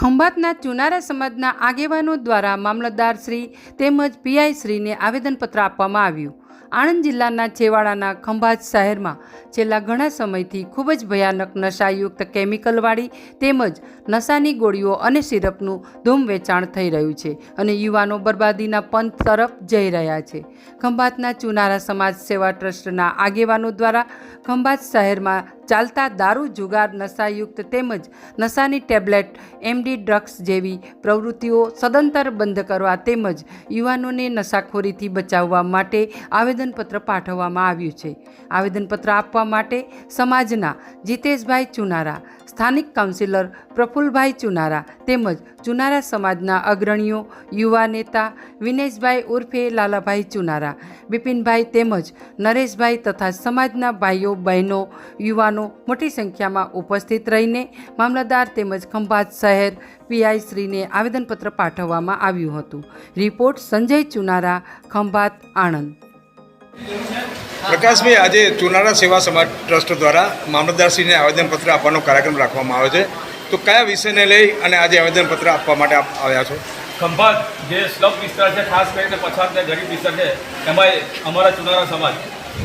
ખંભાતના ચુનારા સમાજના આગેવાનો દ્વારા મામલતદાર શ્રી તેમજ પીઆઈ શ્રીને આવેદનપત્ર આપવામાં આવ્યું. આણંદ જિલ્લાના છેવાડાના ખંભાત શહેરમાં છેલ્લા ઘણા સમયથી ખૂબ જ ભયાનક નશાયુક્ત કેમિકલવાળી તેમજ નશાની ગોળીઓ અને સિરપનું ધૂમ વેચાણ થઈ રહ્યું છે અને યુવાનો બરબાદીના પંથ તરફ જઈ રહ્યા છે. ખંભાતના ચુનારા સમાજ સેવા ટ્રસ્ટના આગેવાનો દ્વારા ખંભાત શહેરમાં ચાલતા દારૂ, જુગાર, નશાયુક્ત તેમજ નશાની ટેબ્લેટ એમડી ડ્રગ્સ જેવી પ્રવૃત્તિઓ સદંતર બંધ કરવા તેમજ યુવાનોને નશાખોરીથી બચાવવા માટે આવેદનપત્ર પાઠવવામાં આવ્યું છે. આવેદનપત્ર આપવા માટે સમાજના જીતેશભાઈ ચુનારા સ્થાનિક કાઉન્સિલર પ્રફુલભાઈ ચુનારા તેમજ ચુનારા સમાજના અગ્રણીઓ, યુવા નેતા વિનેશભાઈ ઉર્ફે લાલાભાઈ ચુનારા, બિપિનભાઈ તેમજ નરેશભાઈ તથા સમાજના ભાઈઓ, બહેનો, યુવાનો મોટી સંખ્યામાં ઉપસ્થિત રહીને મામલતદાર તેમજ ખંભાત શહેર પીઆઈ શ્રીને આવેદનપત્ર પાઠવવામાં આવ્યું હતું. રિપોર્ટ સંજય ચુનારા, ખંભાત આણંદ. પ્રકાશભાઈ આજે ચુનારા સેવા સમાજ ટ્રસ્ટ દ્વારા મામલતદારશ્રીને આવેદનપત્ર આપવાનો કાર્યક્રમ રાખવામાં આવ્યો છે. તો કયા વિષયને લઈ અને આજે આવેદનપત્ર આપવા માટે આપ આવ્યા છો? ખંભાત જે સ્લમ વિસ્તાર છે ખાસ કરીને પછાત ને ગરીબ વિસ્તાર છે એમાં અમારા ચુનારા સમાજ.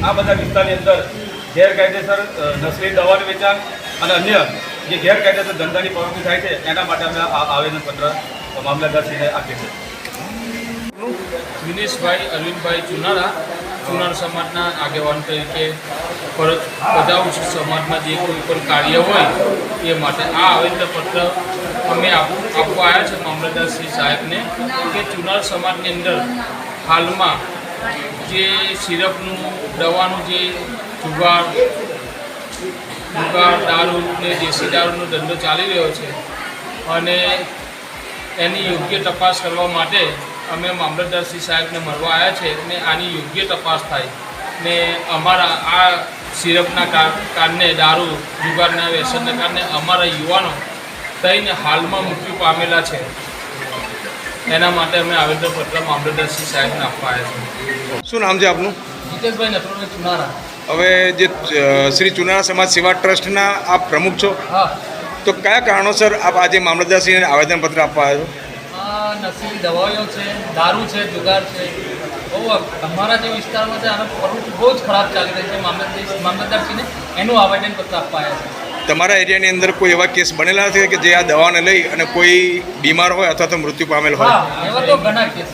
આ બધા વિસ્તારની અંદર ગેરકાયદેસર નસલી દવાનું વેચાણ અને અન્ય જે ગેરકાયદેસર ધંધાની પ્રવૃત્તિ થાય છે એના માટે અમે આ આવેદનપત્ર મામલતદારશ્રીને આપીએ છીએ. દિનેશભાઈ અરવિંદભાઈ ચુનારા. ચુનાર સમાજના આગેવાન તરીકે ફરજ બજાવું છું. સમાજમાં જે કોઈ પણ કાર્ય હોય એ માટે આ આવેદનપત્ર અમે આપ- આપવા આવ્યા છે મામલતદાર શ્રી સાહેબને કે ચુનાર સમાજની અંદર હાલમાં જે સિરપનું, દવાનું જે જુગાર જુગાર, દારૂ ને દેશી દારૂનો ધંધો ચાલી રહ્યો છે અને એની યોગ્ય તપાસ કરવા માટે અમે મામલતદારશ્રી સાહેબને મળવા આવ્યા છે ને આની યોગ્ય તપાસ થાય ને અમારા આ સિરપના કાર- કારણે દારૂ જુગારના વ્યસનના કારણે અમારા યુવાનો થઈને હાલમાં મૃત્યુ પામેલા છે. એના માટે અમે આવેદનપત્ર મામલતદારશ્રી સાહેબને આપવા આવ્યા છે શું નામ છે આપનું? જીતેશભાઈ નટવરભાઈ ચુનારા. હવે જે શ્રી ચુનારા સમાજ સેવા ટ્રસ્ટના આપ પ્રમુખ છો. હા. તો કયા કારણોસર આપ આજે મામલતદારશ્રીને આવેદનપત્ર આપવા આવ્યા છો? આ નશીલી દવાઈઓ છે દારૂ છે જુગાર છે. બહુ અમારા જે વિસ્તારમાં છે આનો પ્રવૃત્તિ બહુ જ ખરાબ ચાલી રહી છે. મામલતદાર મામલતદારશ્રીને એનું આવેદનપત્ર આપવા આવ્યા છે. તમારા એરિયાની અંદર કોઈ એવા કેસ બનેલા છે કે જે આ દવાને લઈ અને કોઈ બીમાર હોય અથવા તો મૃત્યુ પામેલ હોય? એવા તો ઘણા કેસ